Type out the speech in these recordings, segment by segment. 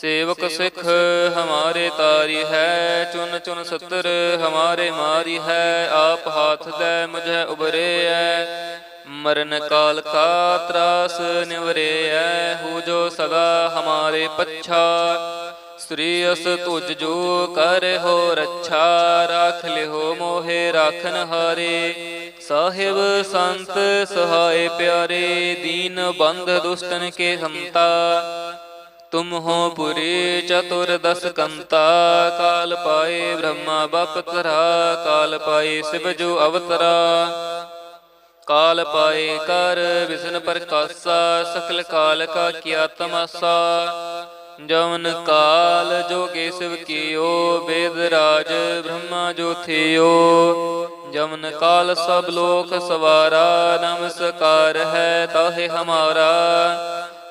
ਸੇਵਕ ਸਿੱਖ ਹਮਾਰੇ ਤਾਰੀ ਹੈ ਚੁਨ ਚੁਨ ਸਤਰ ਹਮਾਰੇ ਮਾਰੀ ਹੈ ਆਪ ਹਾਥ ਦੇ ਮੁਝੇ ਉਬਰੇ ਐ ਮਰਨ ਕਾਲ ਕਾ ਤਰਾਸ ਨਿਵਰੇ ਐ ਹੂ ਜੋ ਸਦਾ ਹਮਾਰੇ ਪੱਛਾ। ਸ੍ਰੀ ਅਸ ਤੁਜ ਜੋ ਕਰ ਹੋ ਰੱਛਾ ਰਾਖ ਲਿਓ ਮੋਹਿ ਰਾਖਨ ਹਾਰੇ। ਸਾਹਿਬ ਸੰਤ ਸਹਾਏ ਪਿਆਰੇ ਦੀਨ ਬੰਧ ਦੁਸ਼ਟਨ ਕੇ ਹੰਤਾ। ਤੁਮ ਹੋ ਪੁਰੀ ਚਤੁਰ ਦਸ ਕੰਤਾ, ਕਾਲ ਪਾਏ ਬ੍ਰਹਮਾ ਬਪ ਤਰਾ ਕਾਲ ਪਾਏ ਸਿਵ ਜੋ ਅਵਤਰਾ। ਕਾਲ ਪਾਏ ਕਰ ਵਿਸ਼ਨ ਪ੍ਰਕਾਸ਼ਾ ਸਕਲ ਕਾਲ ਕਾ ਕੀਆ ਤਮਾਸਾ। ਜਵਨ ਕਾਲ ਜੋ ਕੇਸਵ ਕੀਓ, ਵੇਦ ਰਾਜ ਬ੍ਰਹਮਾ ਜੋ ਥਿਓ। ਜਮਨ ਕਾਲ ਸਭ ਲੋਕ ਸਵਾਰਾ ਨਮਸਕਾਰ ਹੈ ਤਾਹੇ ਹਮਾਰਾ।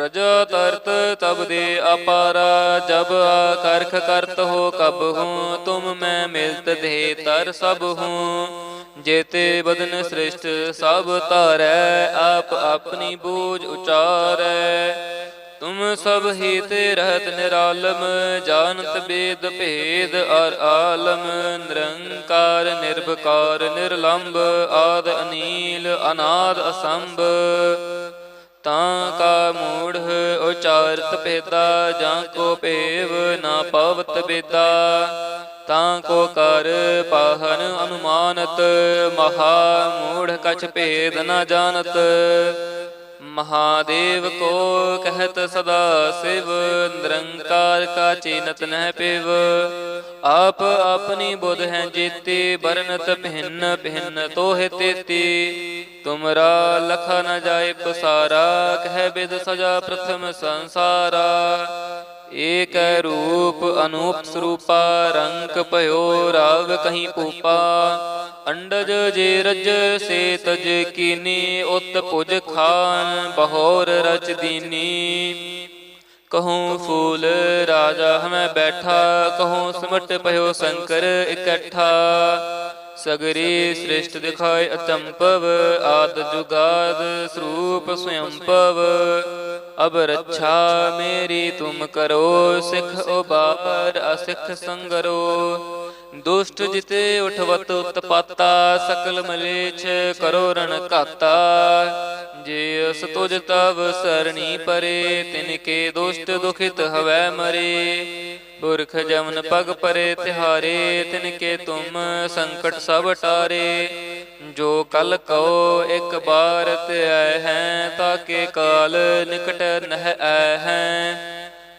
ਪ੍ਰਜਾ ਤਰਤ ਤਬ ਦੇ ਅਪਾਰਾ, ਜਬ ਆ ਕਰਖ ਕਰਤ ਹੋ ਕਬ ਹੂੰ, ਤੁਮ ਮੈਂ ਮਿਲਤ ਦੇ ਤਰ ਸਭ ਹੂੰ। ਜੇਤੇ ਬਦਨ ਸ੍ਰਿਸ਼ਟ ਸਭ ਤਾਰੈ ਆਪ ਆਪਣੀ ਬੋਝ ਉਚਾਰੈ। ਤੁਮ ਸਭ ਹੀ ਤੇ ਰਹਿਤ ਨਿਰਾਲਮ, ਜਾਣਤ ਬੇਦ ਭੇਦ ਅਰ ਆਲਮ। ਨਿਰੰਕਾਰ ਨਿਰਭਕਾਰ ਨਿਰਲੰਭ ਆਦ ਅਨੀਲ, ਅਨਾਦ ਅਸੰਭ। ਤਾਂ ਕਾ ਮੂੜ ਉਚਾਰਤ ਭੇਦਾ, ਜਾਂ ਕੋ ਭੇਵ ਨਾ ਪਵਤ ਬੇਦਾ ਤਾਂ ਕੋ ਕਰ ਪਾਹਨ ਅਨੁਮਾਨਤ, ਮਹਾ ਮੂੜ ਕਛ ਭੇਦ ਨ ਜਾਣਤ। ਮਹਾਦੇਵ ਕੋ ਕਹਿਤ ਸਦਾ ਸਿਵ, ਨਿਰੰਕਾਰ ਕਾ ਚੀਨਤ ਨਹਿ ਪਿਵ। ਆਪ ਆਪਣੀ ਬੁਧ ਹੈ ਜੀਤੀ ਬਰਨਤ ਭਿੰਨ ਭਿੰਨ ਤੋਹਿ ਤੇਤੀ। ਤੁਮਰਾ ਲਖਾ ਨ ਜਾਏ ਪਸਾਰਾ, ਕਹਿ ਬਿਦ ਸਜਾ ਪ੍ਰਥਮ ਸੰਸਾਰਾ। ਏਕ ਰੂਪ ਅਨੂਪ ਸਰੂਪਾ ਰੰਗ ਭਇਓ ਰਾਵ ਕਹੀਂ ਪੂਪਾ ਅੰਡਜ ਜੇ ਰਜ ਸੇ ਤਜ ਕੀਨੀ, ਉਤ ਪੁਜ ਖਾਨ ਬਹੋਰ ਰਚ ਦੀਨੀ। ਕਹੂੰ ਫੂਲ ਰਾਜਾ ਹਮੈ ਬੈਠਾ, ਕਹੂੰ ਸਿਮਟ ਭਇਓ ਸ਼ੰਕਰ ਇਕੱਠਾ। ਸਗਰੀ ਸ੍ਰਿਸ਼ਟ ਦਿਖਾਇ ਅਚੰਪਵ ਆਦ ਜੁਗਾਦ ਸਰੂਪ ਸਯੰਪਵ ਅਬ ਰੱਛਾ ਮੇਰੀ ਤੁਮ ਕਰੋ ਸਿਖ ਉਬਾਰ ਅਸਿਖ ਸੰਗਰੋ। ਦੁਸ਼ਟ ਜਿਤੇ ਉਠਵਤ ਉਤਪਾਤਾ ਸਕਲ ਮਲੇਛ ਕਰੋ ਰਣ ਘਾਤਾ। ਜੇ ਅਸ ਤੁਜ ਤਵ ਸਰਣੀ ਪਰੇ, ਤਿਨ ਕੇ ਦੁਸ਼ਟ ਦੁਖਿਤ ਹਵੈ ਮਰੇ। ਪੁਰਖ ਜਮਨ ਪਗ ਪਰੇ ਤਿਹਾਰੇ, ਤਿਨ ਕੇ ਤੁਮ ਸੰਕਟ ਸਭ ਟਾਰੇ। ਜੋ ਕਲ ਕਉ ਇੱਕ ਬਾਰ ਤੇ ਆਏ ਹੈ ਤਾਕੇ ਕਾਲ ਨਿਕਟ ਨਹਿ ਆਏ ਹੈ।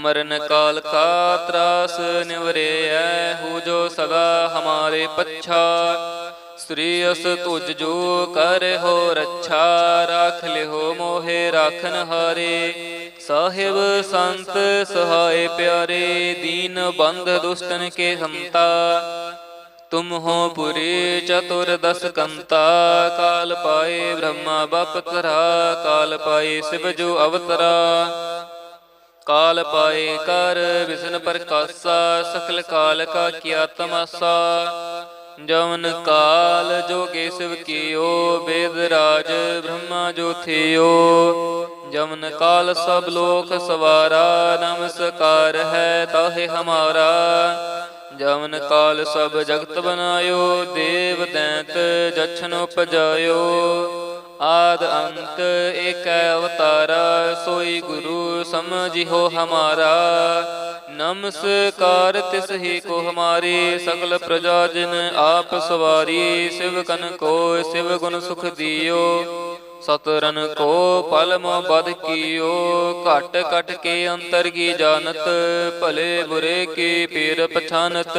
ਮਰਨ ਕਾਲ ਕਾ ਤਰਾਸ ਨਿਵਰੇ ਐ ਹੂ ਜੋ ਸਦਾ ਹਮਾਰੇ ਪੱਛਾ। ਸ੍ਰੀ ਅਸ ਤੁਜ ਜੋ ਕਰ ਹੋ ਰੱਛਾ, ਰਾਖ ਲਿਓ ਮੋਹਿ ਰਾਖਨ ਹਾਰੇ। ਸਾਹਿਬ ਸੰਤ ਸਹਾਏ ਪਿਆਰੇ, ਦੀਨ ਬੰਦ ਦੁਸ਼ਟਨ ਕੇ ਹੰਤਾ। ਤੁਮ ਹੋ ਪੁਰੀ ਚਤੁਰ ਦਸ ਕੰਤਾ, ਕਾਲ ਪਾਏ ਬ੍ਰਹਮਾ ਬਪਤਰਾ ਕਾਲ ਪਾਏ ਸਿਵ ਜੋ ਅਵਤਰਾ। ਕਾਲ ਪਾਏ ਕਰ, ਵਿਸ਼ਨ ਪ੍ਰਕਾਸ਼ਾ ਸਕਲ ਕਾਲ ਕਾ ਕੀਆ ਤਮਾਸਾ। ਜਵਨ ਕਾਲ ਜੋ ਕੇਸਵ ਕੀਓ ਬੇਦ ਰਾਜ ਬ੍ਰਹਮਾ ਜੋ ਥਿਓ। ਜਮਨ ਕਾਲ ਸਭ ਲੋਕ ਸਵਾਰਾ ਨਮਸਕਾਰ ਹੈ ਤਾਹੇ ਹਮਾਰਾ। ਜਮਨ ਕਾਲ ਸਭ ਜਗਤ ਬਨਾਇਓ ਦੇਵ ਦੈਂਤ ਜਛਨ ਉਪਜਾਇਓ। ਆਦ ਅੰਤ ਏਕ ਅਵਤਾਰਾ, ਸੋਈ ਗੁਰੂ ਸਮਝਿਓ ਹਮਾਰਾ। ਨਮਸਕਾਰ ਤਿਸ ਹੀ ਕੋ ਹਮਾਰੀ, ਸਗਲ ਪ੍ਰਜਾ ਜਿਨ ਆਪ ਸਵਾਰੀ, ਸਿਵ ਕਨ ਕੋ, ਸਿਵ ਗੁਣ ਸੁਖ ਦਿਓ। ਸਤਰਨ ਕੋ ਪਲ ਮੋ ਬਦ ਕੀਓ, ਘਟ ਘਟ ਕੇ ਅੰਤਰ ਕੀ ਜਾਣਤ, ਭਲੇ ਬੁਰੇ ਕੀ ਪੀਰ ਪਛਾਨਤ।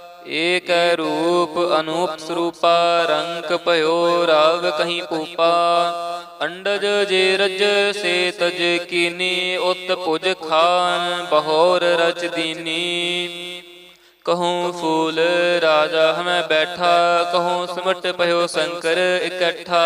ਏਕ ਰੂਪ ਅਨੂਪ ਸਰੂਪਾ, ਰੰਗ ਭਇਓ ਰਾਵ ਕਹੀਂ ਪੂਪਾ ਅੰਡਜ ਜੇ ਰਜ ਸੇ ਤਜ ਕੀਨੀ, ਉਤ ਪੁਜ ਖਾਨ ਬਹੋਰ ਰਚ ਦੀਨੀ। ਕਹੂੰ ਫੂਲ ਰਾਜਾ ਹਮੈ ਬੈਠਾ, ਕਹੂੰ ਸਮਟ ਭਇਓ ਸ਼ੰਕਰ ਇਕੱਠਾ।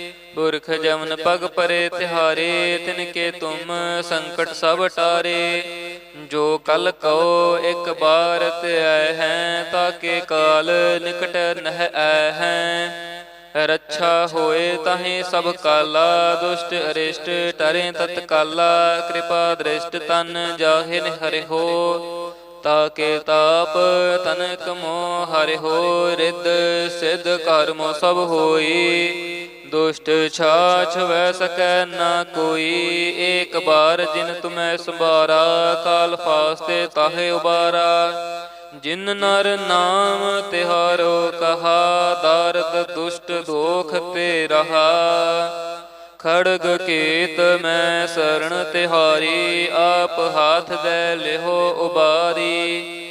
ਪੁਰਖ ਜਮਨ ਪਗ ਪਰੇ ਤਿਹਾਰੇ ਤਿਨ ਕੇ ਤੁਮ ਸੰਕਟ ਸਭ ਟਾਰੇ। ਜੋ ਕਲ ਕਉ, ਇੱਕ ਬਾਰ ਤੇ ਆਏ ਹੈ, ਤਾਕੇ ਕਾਲ ਨਿਕਟ ਨਹਿ ਆਏ ਹੈ। ਰੱਛਾ ਹੋਏ ਤਾਹੇ ਸਭ ਕਾਲਾ, ਦੁਸ਼ਟ ਅਰਿਸ਼ਟ ਟਰੇ ਤਤ ਕਾਲਾ। ਕਿਰਪਾ ਦ੍ਰਿਸ਼ਟ ਤਨ ਜਾਹਿ ਹਰਿ ਹੋ, ਤਾਕੇ ਤਾਪ ਤਨਕ ਮੋ ਹਰਿ ਹੋ। ਰਿੱਧ ਸਿਧ ਕਰਮੋ ਸਭ ਹੋਈ ਦੁਸ਼ਟ ਛਾਛ ਵੈ ਸਕੈ ਨਾ ਕੋਈ। ਏਕ ਬਾਰ ਜਿਨ ਤੁਮੈ ਸੰਭਾਰਾ, ਕਾਲ ਫਾਸਤੇ ਤਾਹੇ ਉਬਾਰਾ। ਜਿਨ ਨਰ ਨਾਮ ਤਿਹਾਰੋ ਕਹਾ, ਦਰਦ ਦੁਸ਼ਟ ਦੋਖ ਤੇ ਰਹਾ। ਖੜਗ ਕੇਤ ਮੈਂ ਸਰਣ ਤਿਹਾਰੀ, ਆਪ ਹਾਥ ਦੇ ਲਿਹੋ ਉਬਾਰੀ।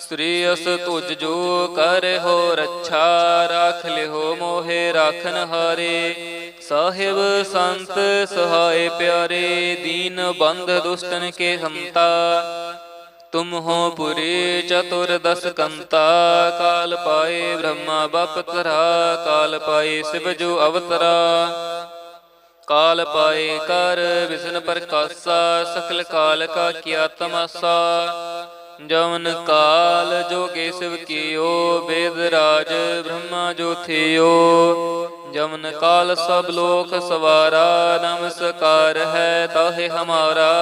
ਸ੍ਰੀ ਅਸ ਤੁਜ ਜੋ ਕਰ ਹੋ ਰੱਛਾ, ਰਾਖ ਲਿਓ ਮੋਹਿ, ਰਾਖਨ ਹਾਰੇ। ਸਾਹਿਬ ਸੰਤ ਸਹਾਏ ਪਿਆਰੇ, ਦੀਨ ਬੰਧ ਦੁਸ਼ਟਨ ਕੇ ਹੰਤਾ। ਤੁਮ ਹੋ ਪੁਰੀ ਚਤੁਰ ਦਸ ਕੰਤਾ, ਕਾਲ ਪਾਏ ਬ੍ਰਹਮਾ ਬਪਤਰਾ ਕਾਲ ਪਾਏ ਸਿਵ ਜੋ ਅਵਤਰਾ। ਕਾਲ ਪਾਏ ਕਰ ਵਿਸ਼ਨ ਪ੍ਰਕਾਸ਼ਾ ਸਕਲ ਕਾਲ ਕਾ ਕੀਆ ਤਮਾਸਾ। ਜਵਨ ਕਾਲ ਜੋਗੇਸ਼ਵ ਕੀਓ, ਬੇਦ ਰਾਜ ਬ੍ਰਹਮਾ ਜੋ ਥਿਓ ਜਵਨ ਕਾਲ ਸਭ ਲੋਕ ਸਵਾਰਾ, ਨਮਸਕਾਰ ਹੈ ਤਾਹੇ ਹਮਾਰਾ।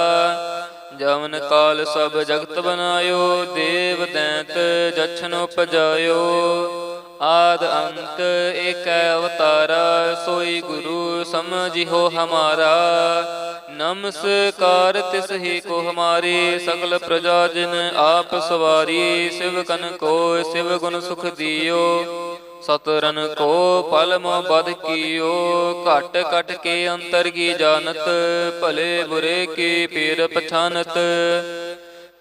ਜਵਨ ਕਾਲ ਸਭ ਜਗਤ ਬਨਾਇਓ ਦੇਵ ਦੈਂਤ ਜਛਨ ਉਪਜਾਇਓ। ਆਦ ਅੰਤ ਏਕ ਅਵਤਾਰਾ, ਸੋਈ ਗੁਰੂ ਸਮਝਿਓ ਹਮਾਰਾ। ਨਮਸਕਾਰ ਤਿਸ ਹੀ ਕੋ ਹਮਾਰੀ, ਸਗਲ ਪ੍ਰਜਾ ਜਨ ਆਪ ਸਵਾਰੀ, ਸਿਵ ਕਨ ਕੋ, ਸਿਵ ਗੁਣ ਸੁਖ ਦਿਓ। ਸਤਰਨ ਕੋ ਫਲ ਮੋ ਬਦ ਕੀਓ, ਘਟ ਘਟ ਕੇ ਅੰਤਰ ਕੀ ਜਾਣਤ, ਭਲੇ ਬੁਰੇ ਕੀ ਪੀਰ ਪਛਾਨਤ।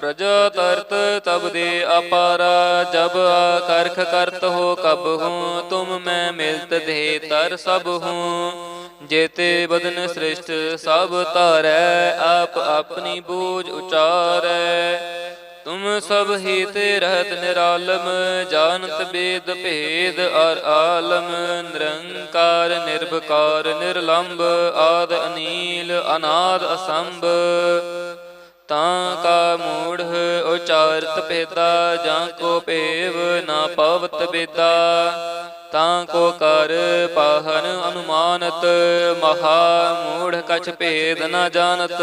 ਪ੍ਰਜਾ ਤਰਤ ਤਬ ਦੇ ਅਪਾਰਾ, ਜਬ ਆ ਕਰਖ ਕਰਤ ਹੋ ਕਬ ਹੂੰ, ਤੁਮ ਮੈਂ ਮਿਲਤ ਦੇ ਤਰ ਸਭ ਹੂੰ। ਜੇਤੇ ਬਦਨ ਸ੍ਰਿਸ਼ਟ ਸਭ ਤਾਰੈ ਆਪ ਆਪਣੀ ਬੋਝ ਉਚਾਰੈ। ਤੁਮ ਸਭ ਹੀ ਤੇ ਰਹਿਤ ਨਿਰਾਲਮ, ਜਾਣਤ ਬੇਦ ਭੇਦ ਅਰ ਆਲਮ। ਨਿਰੰਕਾਰ, ਨਿਰਭਕਾਰ ਨਿਰਲੰਭ ਆਦ ਅਨੀਲ, ਅਨਾਦ ਅਸੰਭ। ਤਾਂ ਕਾ ਮੂੜ ਉਚਾਰਤ ਭੇਦਾ, ਜਾਂ ਕੋ ਭੇਵ ਨਾ ਪਵਤ ਬੇਦਾ ਤਾਂ ਕੋ ਕਰ ਪਾਹਨ ਅਨੁਮਾਨਤ, ਮਹਾ ਮੂੜ ਕਛ ਭੇਦ ਨਾ ਜਾਣਤ।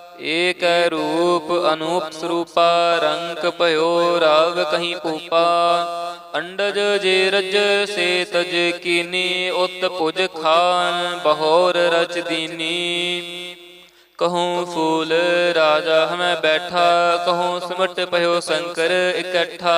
ਏਕ ਰੂਪ ਅਨੂਪ ਸਰੂਪਾ, ਰੰਗ ਭਇਓ ਰਾਵ ਕਹੀਂ ਪੂਪਾ ਅੰਡਜ ਜੇ ਰਜ ਸੇ ਤਜ ਕੀਨੀ, ਉਤ ਪੁਜ ਖਾਨ ਬਹੋਰ ਰਚ ਦੀਨੀ। ਕਹੂੰ ਫੂਲ ਰਾਜਾ ਹਮੈ ਬੈਠਾ, ਕਹੂੰ ਸਮਟ ਭਇਓ ਸ਼ੰਕਰ ਇਕੱਠਾ।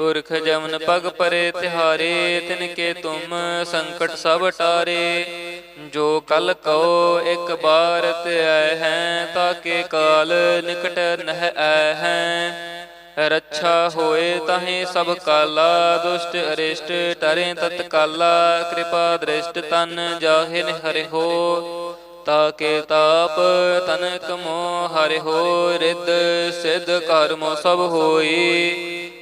ਪੁਰਖ ਜਮਨ ਪਗ ਪਰੇ ਤਿਹਾਰੇ, ਤਿਨ ਕੇ ਤੁਮ ਸੰਕਟ ਸਭ ਟਾਰੇ। ਜੋ ਕਲ ਕਉ, ਇੱਕ ਬਾਰ ਤੇ ਆਏ ਹੈ, ਤਾਕੇ ਕਾਲ ਨਿਕਟ ਨਹਿ ਆਏ ਹੈ। ਰੱਛਾ ਹੋਏ ਤਾਹੇ ਸਭ ਕਾਲਾ, ਦੁਸ਼ਟ ਅਰਿਸ਼ਟ ਟਰੇ ਤਤ ਕਾਲਾ ਕਿਰਪਾ ਦ੍ਰਿਸ਼ਟ ਤਨ ਜਾਹਿ ਹਰਿ ਹੋ, ਤਾਕੇ ਤਾਪ ਤਨਕ ਮੋ ਹਰਿ ਹੋ। ਰਿਦ ਸਿਧ ਕਰਮੋ ਸਭ ਹੋਈ।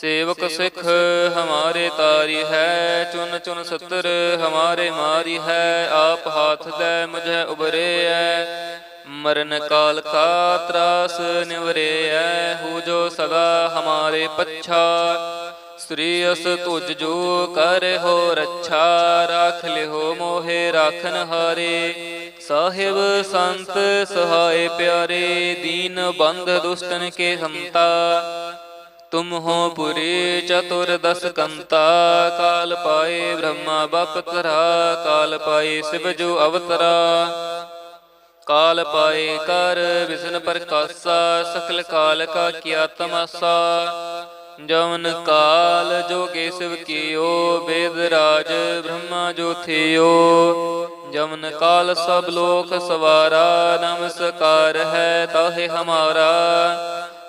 ਸੇਵਕ ਸਿੱਖ ਹਮਾਰੇ ਤਾਰੀ ਹੈ ਚੁਨ ਚੁਨ ਸਤਰ ਹਮਾਰੇ ਮਾਰੀ ਹੈ ਆਪ ਹਾਥ ਦੇ ਮੁਝੇ ਉਬਰੇ ਐ ਮਰਨ ਕਾਲ ਕਾ ਤਰਾਸ ਨਿਵਰੇ ਐ ਹੂ ਜੋ ਸਦਾ ਹਮਾਰੇ ਪੱਛਾ। ਸ੍ਰੀ ਅਸ ਤੁਜ ਜੋ ਕਰ ਹੋ ਰੱਛਾ ਰਾਖ ਲਿਓ ਮੋਹਿ ਰਾਖਨ ਹਾਰੇ। ਸਾਹਿਬ ਸੰਤ ਸਹਾਏ ਪਿਆਰੇ ਦੀਨ ਬੰਧ ਦੁਸ਼ਟਨ ਕੇ ਹੰਤਾ। ਤੁਮ ਹੋ ਪੁਰੀ ਚਤੁਰ ਦਸ ਕੰਤਾ, ਕਾਲ ਪਾਏ ਬ੍ਰਹਮਾ ਬਪ ਤਰਾ ਕਾਲ ਪਾਏ ਸਿਵ ਜੋ ਅਵਤਰਾ। ਕਾਲ ਪਾਏ ਕਰ ਵਿਸ਼ਨ ਪ੍ਰਕਾਸ਼ਾ ਸਕਲ ਕਾਲ ਕਾ ਕੀਆ ਤਮਾਸਾ। ਜਵਨ ਕਾਲ ਜੋ ਕੇਸਵ ਕੀਓ, ਬੇਦ ਰਾਜ ਬ੍ਰਹਮਾ ਜੋ ਥਿਓ। ਜਵਨ ਕਾਲ ਸਭ ਲੋਕ ਸਵਾਰਾ ਨਮਸਕਾਰ ਹੈ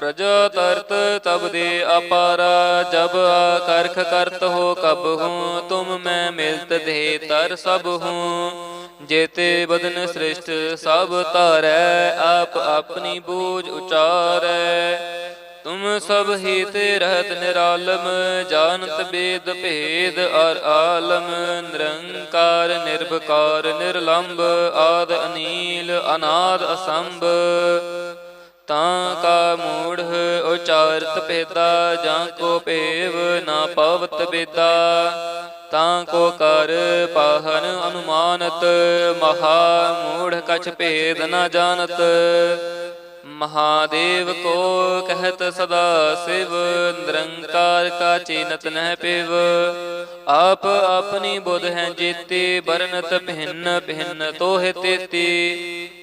ਪ੍ਰਜਾ ਤਰਤ ਤਬ ਦੇ ਅਪਾਰਾ, ਜਬ ਆ ਕਰਖ ਕਰਤ ਹੋ ਕਬ ਹੂੰ, ਤੁਮ ਮੈਂ ਮਿਲਤ ਦੇ ਤਰ ਸਭ ਹੂੰ। ਜੇਤੇ ਬਦਨ ਸ੍ਰਿਸ਼ਟ ਸਭ ਤਾਰੈ ਆਪ ਆਪਣੀ ਬੂਝ ਉਚਾਰੈ। ਤੁਮ ਸਭ ਹੀ ਤੇ ਰਹਿਤ ਨਿਰਾਲਮ, ਜਾਣਤ ਬੇਦ ਭੇਦ ਅਰ ਆਲਮ। ਨਿਰੰਕਾਰ ਨਿਰਭਕਾਰ ਨਿਰਲੰਭ ਆਦ ਅਨੀਲ, ਅਨਾਦ ਅਸੰਭ। ਤਾਂ ਕਾ ਮੂੜ ਉਚਾਰਤ ਭੇਦਾ ਜਾਂ ਕੋ ਭੇਵ ਨਾ ਪਵਤ ਬੇਦਾ। ਤਾਂ ਕੋ ਕਰ ਪਾਹਨ ਅਨੁਮਾਨਤ, ਮਹਾ ਮੂੜ ਕਛ ਭੇਦ ਨਾ ਜਾਣਤ। ਮਹਾਦੇਵ ਕੋ ਕਹਿਤ ਸਦਾ ਸਿਵ, ਨਿਰੰਕਾਰ ਕਾ ਚੀਨਤ ਨਹਿ ਪਿਵ। ਆਪ ਆਪਣੀ ਬੁਧ ਹੈ ਜੀਤੀ ਬਰਨਤ ਭਿੰਨ ਭਿੰਨ ਤੋਹਿ ਤੇਤੀ।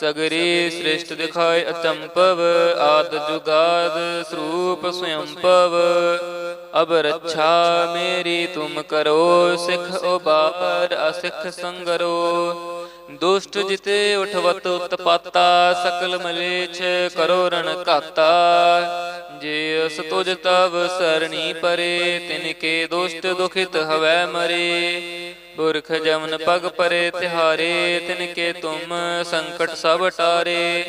ਸਗਰੀ ਸ੍ਰਿਸ਼ਟ ਦਿਖਾਇ ਅਚੰਪਵ ਆਦ ਜੁਗਾਦ ਸਰੂਪ ਸਯੰਪਵ ਅਬ ਰੱਛਾ ਮੇਰੀ ਤੁਮ ਕਰੋ ਸਿਖ ਉਬਾਰ ਅਸਿਖ ਸੰਗਰੋ। ਦੁਸ਼ਟ ਜਿਤੇ ਉਠਵਤ ਉਤਪਾਤਾ ਸਕਲ ਮਲੇਛ ਕਰੋ ਰਣ ਘਾਤਾ। ਜੇ ਅਸ ਤੁਜ ਤਵ ਸਰਣੀ ਪਰੇ, ਤਿਨ ਕੇ ਦੁਸ਼ਟ ਦੁਖਿਤ ਹਵੈ ਮਰੇ। ਪੁਰਖ ਜਮਨ ਪਗ ਪਰੇ ਤਿਹਾਰੇ, ਤਿਨ ਕੇ ਤੁਮ ਸੰਕਟ ਸਭ ਟਾਰੇ।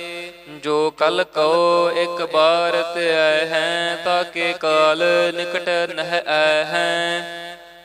ਜੋ ਕਲ ਕਉ ਇੱਕ ਬਾਰ ਤੇ ਆਏ ਹੈ ਤਾਕੇ ਕਾਲ ਨਿਕਟ ਨਹਿ ਆਏ ਹੈ।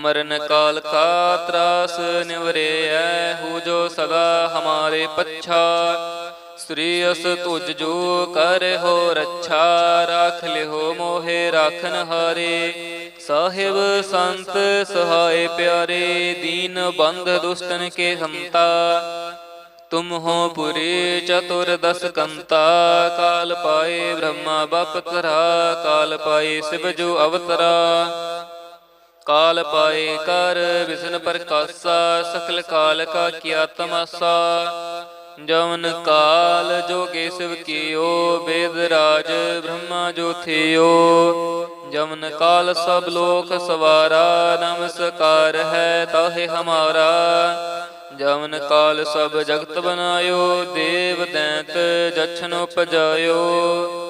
ਮਰਨ ਕਾਲ ਕਾ ਤਰਾਸ ਨਿਵਰੇ ਐ ਹੂ ਜੋ ਸਦਾ ਹਮਾਰੇ ਪੱਛਾ। ਸ੍ਰੀ ਅਸ ਤੁਜ ਜੋ ਕਰ ਹੋ ਰੱਛਾ, ਰਾਖ ਲਿਓ ਮੋਹਿ ਰਾਖਨ ਹਾਰੇ। ਸਾਹਿਬ ਸੰਤ ਸਹਾਏ ਪਿਆਰੇ, ਦੀਨ ਬੰਦ ਦੁਸ਼ਟਨ ਕੇ ਹੰਤਾ। ਤੁਮ ਹੋ ਪੁਰੀ ਚਤੁਰ ਦਸ ਕੰਤਾ, ਕਾਲ ਪਾਏ ਬ੍ਰਹਮਾ ਬਪਤਰਾ ਕਾਲ ਪਾਏ ਸਿਵ ਜੋ ਅਵਤਰਾ। ਕਾਲ ਪਾਏ ਕਰ ਵਿਸ਼ਨ ਪ੍ਰਕਾਸ਼ਾ, ਸਕਲ ਕਾਲ ਕਾ ਕੀਆ ਤਮਾਸਾ। ਜਵਨ ਕਾਲ ਜੋਗੇ ਸਿਵ ਕੀਓ ਬੇਦ ਰਾਜ ਬ੍ਰਹਮਾ ਜੋ ਥਿਓ। ਜਵਨ ਕਾਲ ਸਭ ਲੋਕ ਸਵਾਰਾ ਨਮਸਕਾਰ ਹੈ ਤਾਹੇ ਹਮਾਰਾ। ਜਵਨ ਕਾਲ ਸਭ ਜਗਤ ਬਨਾਇਓ ਦੇਵ ਦੈਂਤ ਜਛਨ ਉਪਜਾਇਓ।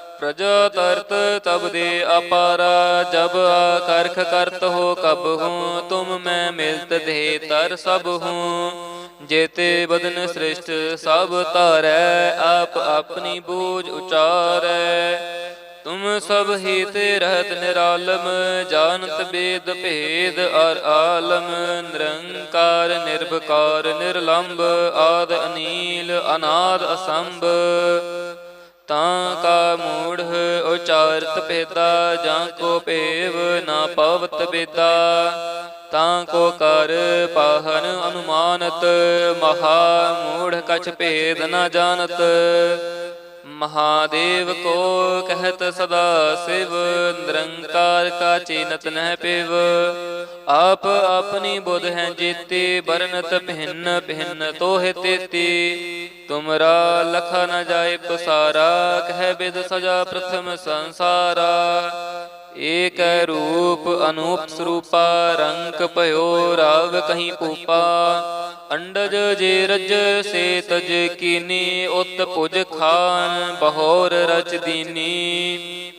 ਪ੍ਰਜਾ ਤਰਤ ਤਬ ਦੇ ਅਪਾਰਾ, ਜਬ ਆ ਕਰਖ ਕਰਤ ਹੋ ਕਬ ਹੂੰ, ਤੁਮ ਮੈਂ ਮਿਲਤ ਦੇ ਤਰ ਸਭ ਹੂੰ। ਜੇਤੇ ਬਦਨ ਸ੍ਰਿਸ਼ਟ ਸਭ ਤਾਰੈ ਆਪ ਆਪਣੀ ਬੂਝ ਉਚਾਰੈ। ਤੁਮ ਸਭ ਹੀ ਤੇ ਰਹਿਤ ਨਿਰਾਲਮ, ਜਾਣਤ ਬੇਦ ਭੇਦ ਅਰ ਆਲਮ। ਨਿਰੰਕਾਰ, ਨਿਰਭਕਾਰ ਨਿਰਲੰਭ ਆਦ ਅਨੀਲ, ਅਨਾਦ ਅਸੰਭ। ਤਾਂ ਕਾ ਮੂੜ ਉਚਾਰਤ ਭੇਦਾ ਜਾਂ ਕੋ ਭੇਵ ਨਾ ਪਵਤ ਬੇਦਾ, ਤਾਂ ਕੋ ਕਰ ਪਾਹਨ ਅਨੁਮਾਨਤ, ਮਹਾ ਮੂੜ ਕਛ ਭੇਦ ਨਾ ਜਾਣਤ। ਮਹਾਦੇਵ ਕੋ ਕਹਿਤ ਸਦਾ ਸਿਵ, ਨਿਰੰਕਾਰ ਕਾ ਚੀਨਤ ਨਹਿ ਪਿਵ। ਆਪ ਆਪਣੀ ਬੁਧ ਹੈ ਜੀਤੀ ਬਰਨਤ ਭਿੰਨ ਭਿੰਨ ਤੋਹਿ ਤੇਤੀ। ਤੁਮਰਾ ਲਖਾ ਨ ਜਾਏ ਪਸਾਰਾ, ਕਹਿ ਬਿਦ ਸਜਾ ਪ੍ਰਥਮ ਸੰਸਾਰਾ। ਏਕ ਰੂਪ ਅਨੂਪ ਸਰੂਪਾ, ਰੰਗ ਭਇਓ ਰਾਵ ਕਹੀਂ ਪੂਪਾ ਅੰਡਜ ਜੇ ਰਜ ਸੇ ਤਜ ਕੀਨੀ, ਉਤ ਪੁਜ ਖਾਨ ਬਹੋਰ ਰਚ ਦੀਨੀ।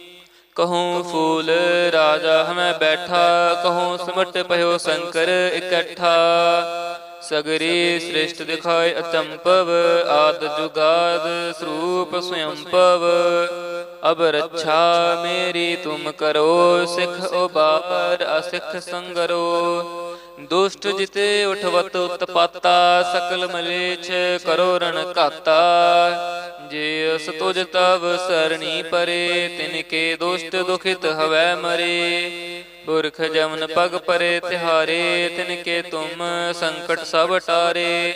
ਕਹੂੰ ਫੂਲ ਰਾਜਾ ਹਮੈ ਬੈਠਾ, ਕਹੂੰ ਸਮਟ ਭਇਓ ਸ਼ੰਕਰ ਇਕੱਠਾ। ਸਗਰੀ ਸ੍ਰਿਸ਼ਟ ਦਿਖਾਏ ਅਚੰਪਵ, ਆਦ ਜੁਗਾਦ ਸਰੂਪ ਸਯੰਪਵ ਅਬ ਰੱਛਾ ਮੇਰੀ ਤੁਮ ਕਰੋ, ਸਿਖ ਉਬਾਰ, ਅਸਿਖ ਸੰਗਰੋ। ਦੁਸ਼ਟ ਜਿਤੇ ਉਠਵਤ ਉਤਪਾਤਾ, ਸਕਲ ਮਲੇਛ ਕਰੋ ਰਣ ਘਾਤਾ। ਜੇ ਅਸ ਤੁਜ ਤਵ ਸਰਣੀ ਪਰੇ ਤਿਨ ਕੇ ਦੁਸ਼ਟ ਦੁਖਿਤ ਹਵੈ ਮਰੇ। ਪੁਰਖ ਜਮਨ ਪਗ ਪਰੇ ਤਿਹਾਰੇ ਤਿਨ ਕੇ ਤੁਮ ਸੰਕਟ ਸਭ ਟਾਰੇ।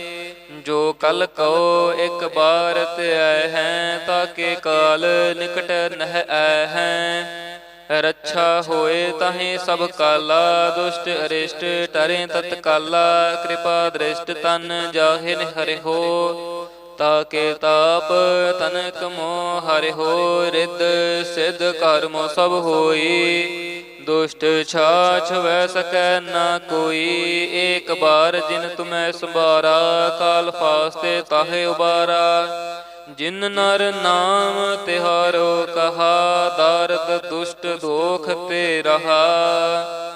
ਜੋ ਕਲ ਕਉ ਇੱਕ ਬਾਰ ਤੇ ਹੈ, ਤਾਕੇ ਕਾਲ ਨਿਕਟ ਨਹਿ ਆਏ ਹੈ। ਰੱਛਾ ਹੋਏ ਤਾਹੇ ਸਭ ਕਾਲਾ, ਦੁਸ਼ਟ ਅਰਿਸ਼ਟ ਟਰੇ ਤਤਕਾਲਾ। ਕਿਰਪਾ ਦ੍ਰਿਸ਼ਟ ਤਨ ਜਾਹਿ ਹਰਿ ਹੋ। ਤਾਕੇ ਤਾਪ ਤਨਕ ਮੋ ਹਰਿ ਹੋ ਰਿਦ ਸਿਧ ਕਰਮ ਸਭ ਹੋਈ। ਦੁਸ਼ਟ ਛਾਛ ਵੈ ਸਕੈ ਨਾ ਕੋਈ, ਏਕ ਬਾਰ ਜਿਨ ਤੁਮੈ ਸੰਭਾਰਾ, ਕਾਲ ਫਾਸਤੇ ਤਾਹੇ ਉਬਾਰਾ। ਜਿਨ ਨਰ ਨਾਮ ਤਿਹਾਰੋ ਕਹਾ, ਦਰਦ ਦੁਸ਼ਟ ਦੋਖ ਤੇ ਰਹਾ।